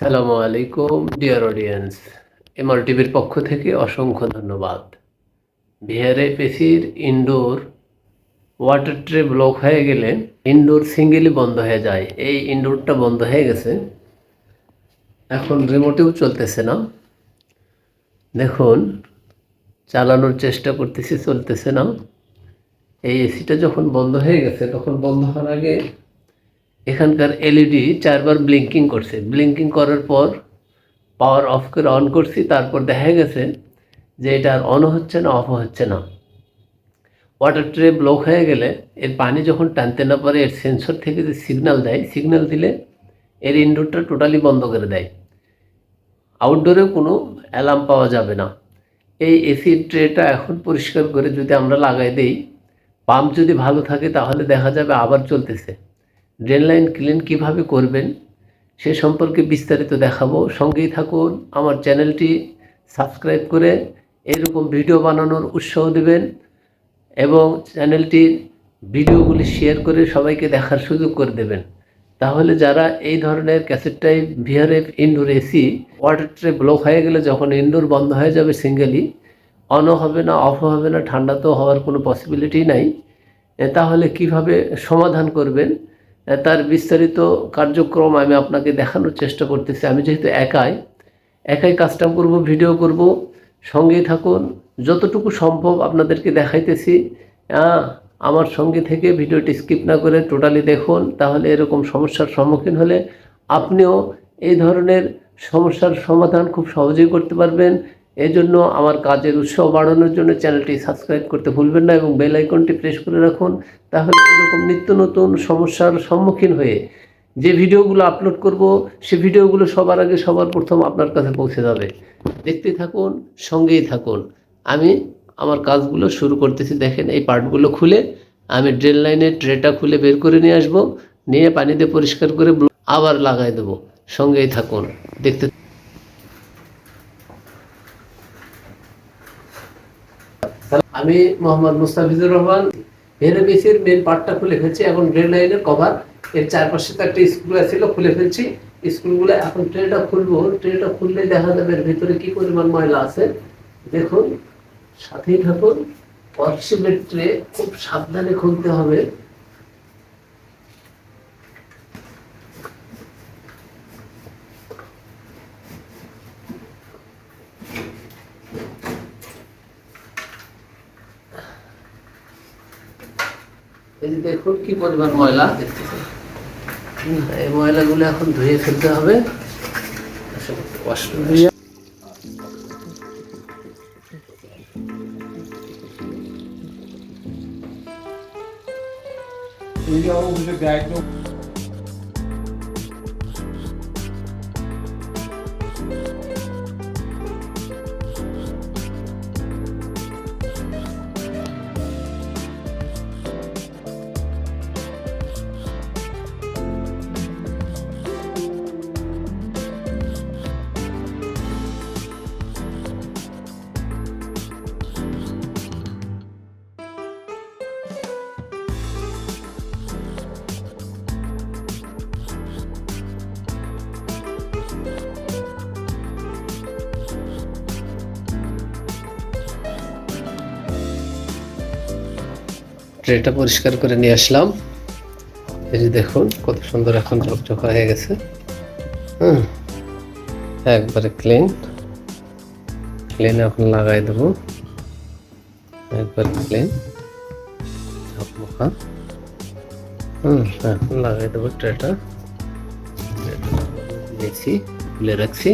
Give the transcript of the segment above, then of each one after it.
আসসালামু আলাইকুম, dear audience. MR টিভির পক্ষ থেকে অসংখ্য ধন্যবাদ। বিহারে পেসির ইনডোর ওয়াটার ট্রে ব্লক হয়ে গেলে ইনডোর সিঙ্গেলই বন্ধ হয়ে যায়। এই ইনডোরটা বন্ধ হয়ে গেছে। এখন রিমোটেও চলতেছে না। দেখুন, চালানোর চেষ্টা করতেছি, চলতেছে না। এই এসিটা যখন বন্ধ হয়ে গেছে, তখন বন্ধ হওয়ার আগে এখানকার এলইডি চারবার ব্লিঙ্কিং করছে। ব্লিঙ্কিং করার পর পাওয়ার অফ করে অন করছি, তারপর দেখা গেছে যে এটা আর অন হচ্ছে না অফ হচ্ছে না। ওয়াটার ট্রে ব্লক হয়ে গেলে এর পানি যখন টানতে না পারে, এর সেন্সর থেকে যে সিগন্যাল দেয় সিগন্যাল দিলে এর ইনডোরটা টোটালি বন্ধ করে দেয়। আউটডোরেও কোনো অ্যালার্ম পাওয়া যাবে না। এই এসি ট্রেটা এখন পরিষ্কার করে যদি আমরা লাগাই দেই পাম্প যদি ভালো থাকে, তাহলে দেখা যাবে আবার চলতেছে। ড্রেন লাইন ক্লিন কীভাবে করবেন সে সম্পর্কে বিস্তারিত দেখাবো। সঙ্গেই থাকুন, আমার চ্যানেলটি সাবস্ক্রাইব করে এরকম ভিডিও বানানোর উৎসাহ দেবেন এবং চ্যানেলটির ভিডিওগুলি শেয়ার করে সবাইকে দেখার সুযোগ করে দেবেন। তাহলে যারা এই ধরনের cassette type VRF indoor AC, water tray block হয়ে গেলে যখন ইনডোর বন্ধ হয়ে যাবে সিঙ্গেলি অনও হবে না অফও হবে না, ঠান্ডা তো হওয়ার কোনো পসিবিলিটি নাই তাহলে কীভাবে সমাধান করবেন? তার বিস্তারিত কার্যক্রম আমি আপনাকে দেখানোর চেষ্টা করতেছি। আমি যেহেতু একাই একাই কাজটা করব, ভিডিও করব, সঙ্গেই থাকুন। যতটুকু সম্ভব আপনাদেরকে দেখাইতেছি। আমার সঙ্গে থেকে ভিডিওটি স্কিপ না করে টোটালি দেখুন, তাহলে এরকম সমস্যার সম্মুখীন হলে আপনিও এই ধরনের সমস্যার সমাধান খুব সহজেই করতে পারবেন। এই জন্য আমার কাজের উৎসাহ বাড়ানোর জন্য চ্যানেলটি সাবস্ক্রাইব করতে ভুলবেন না এবং বেল আইকনটি প্রেস করে রাখুন, তাহলে এরকম নিত্য নতুন সমস্যার সম্মুখীন হয়ে যে ভিডিওগুলো আপলোড করব, সে ভিডিওগুলো সবার আগে সবার প্রথম আপনার কাছে পৌঁছে যাবে। দেখতে থাকুন, সঙ্গেই থাকুন। আমি আমার কাজগুলো শুরু করতেছি, দেখেন এই পার্টগুলো খুলে আমি ড্রেন লাইনের ট্রেটা খুলে বের করে নিয়ে আসব, নিয়ে পানিতে পরিষ্কার করে আবার লাগাই দেবো। সঙ্গেই থাকুন, দেখতে আমি মোহাম্মদ মুস্তাফিজুর রহমান ভেনেবিসির মেন পার্টটা খুলে ফেলছি। এখন রেল লাইনের কভার এর চারপাশে তো একটা স্কুল ছিল খুলে ফেলছি। স্কুলগুলো এখন ট্রেনটা খুলবো। ট্রেনটা খুললে দেখা যাবে ভিতরে কি পরিমাণ ময়লা আছে। দেখুন, সাথেই থাকুন। ওয়ার্কশিপের ট্রে খুব সাবধানে খুলতে হবে। এই যে দেখুন কি পরিমাণ ময়লা দেখতেছেন। এই ময়লাগুলো এখন ধুয়ে ফেলতে হবে। ওয়াশরুম Ele ট্রেটা পরিষ্কার করে নিয়ে আসলাম। এই যে দেখুন, কত সুন্দর এখন চকচক হয়ে গেছে। হুম, একবারে ক্লিন ক্লিন এখন লাগাই দেবো। একবার ক্লিন হুম, এখন লাগাই দেবো ট্রেটা। নিয়েছি খুলে রাখছি।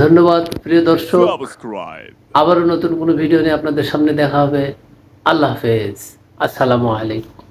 ধন্যবাদ প্রিয় দর্শক। আবারও নতুন কোনো ভিডিও নিয়ে আপনাদের সামনে দেখা হবে। আল্লাহ হাফেজ। আসসালামু আলাইকুম।